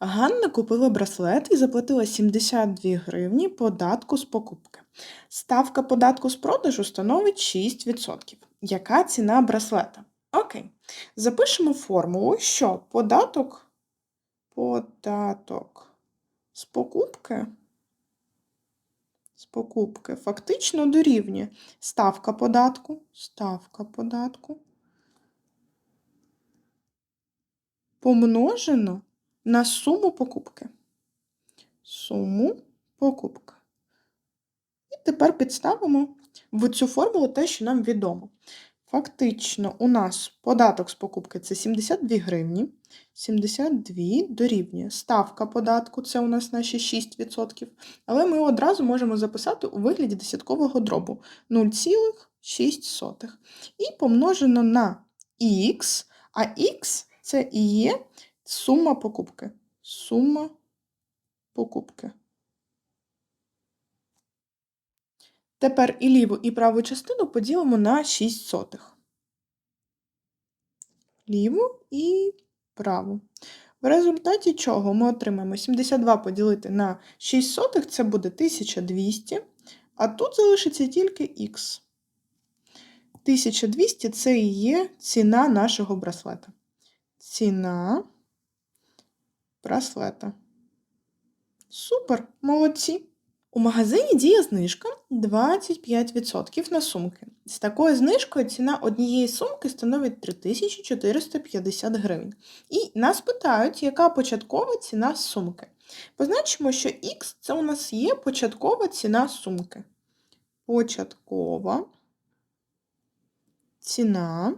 Ганна купила браслет і заплатила 72 гривні податку з покупки. Ставка податку з продажу становить 6%. Яка ціна браслета? Окей. Запишемо формулу, що податок, податок з покупки, з покупки фактично дорівнює ставка податку, ставка податку помножено на суму покупки. Суму покупки. І тепер підставимо в цю формулу те, що нам відомо. Фактично, у нас податок з покупки це 72 гривні. 72 дорівнює ставка податку, це у нас наші 6%. Але ми одразу можемо записати у вигляді десяткового дробу 0,6. І помножено на х, а х це і є сума покупки. Сума покупки. Тепер і ліву, і праву частину поділимо на 6 сотих. Ліву і праву. В результаті чого ми отримаємо 72 поділити на 6 сотих, це буде 1200, а тут залишиться тільки х. 1200 це і є ціна нашого браслета. Ціна браслета. Супер, молодці! У магазині діє знижка 25% на сумки. З такою знижкою ціна однієї сумки становить 3450 гривень. І нас питають, яка початкова ціна сумки. Позначимо, що X це у нас є початкова ціна сумки. Початкова ціна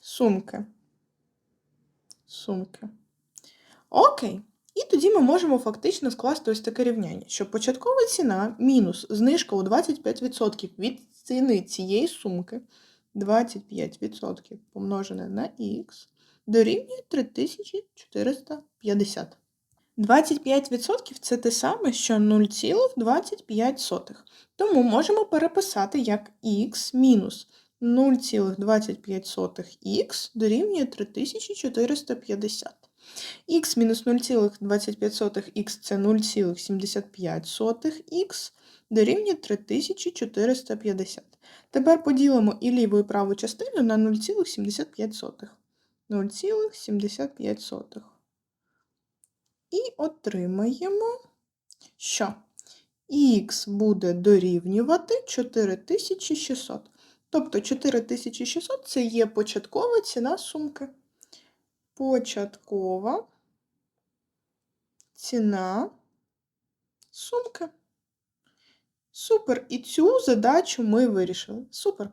сумки. Сумки. Окей. І тоді ми можемо фактично скласти ось таке рівняння, що початкова ціна мінус знижка у 25% від ціни цієї сумки 25% помножене на х дорівнює 3450. 25% це те саме, що 0,25. Тому можемо переписати як х мінус 0,25х дорівнює 3450. Х мінус 0,25х це 0,75х дорівнює 3450. Тепер поділимо і ліву і праву частину на 0,75. 0,75. І отримаємо, що х буде дорівнювати 4600. Тобто 4600 це є початкова ціна сумки початкова ціна сумки. Супер. І цю задачу ми вирішили. Супер.